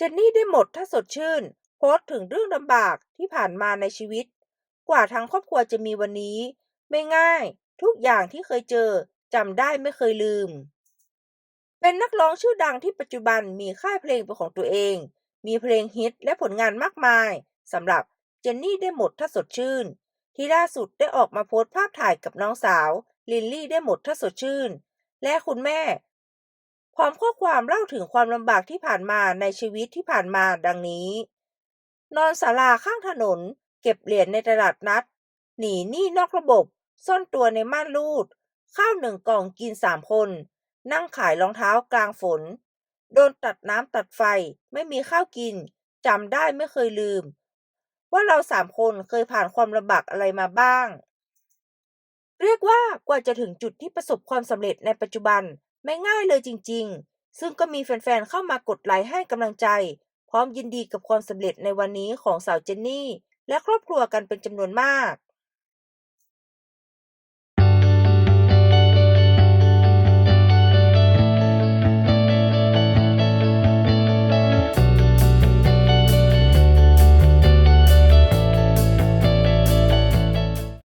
เจนนี่ได้หมดถ้าสดชื่น โพสต์ถึงเรื่องลำบากที่ผ่านมาในชีวิต กว่าทั้งครอบครัวจะมีวันนี้ ไม่ง่าย ทุกอย่างที่เคยเจอจำได้ไม่เคยลืม เป็นนักร้องชื่อดังที่ปัจจุบันมีค่ายเพลงเป็นของตัวเอง มีเพลงฮิตและผลงานมากมายสำหรับเจนนี่ได้หมดถ้าสดชื่น ที่ล่าสุดได้ออกมาโพสต์ภาพถ่ายกับน้องสาว ลินลี่ได้หมดถ้าสดชื่น และคุณแม่ พร้อมข้อความเล่าถึงความลำบากที่ผ่านมาในชีวิตที่ผ่านมาดังนี้ นอนศาลาข้างถนน เก็บเหรียญในตลาดนัด หนีหนี้นอกระบบ ซ่อนตัวในม่านรูด ข้าวหนึ่งกล่องกินสามคน นั่งขายรองเท้ากลางฝน โดนตัดน้ำตัดไฟ ไม่มีข้าวกินจำได้ไม่เคยลืม ว่าเราสามคนเคยผ่านความลำบากอะไรมาบ้าง เรียกว่ากว่าจะถึงจุดที่ประสบความสำเร็จในปัจจุบัน ไม่ง่ายเลยจริง ๆ ซึ่งก็มีแฟนๆ เข้ามากดไลค์ให้กำลังใจ พร้อมยินดีกับความสำเร็จในวันนี้ของสาวเจนนี่ และครอบครัวกันเป็นจำนวนมาก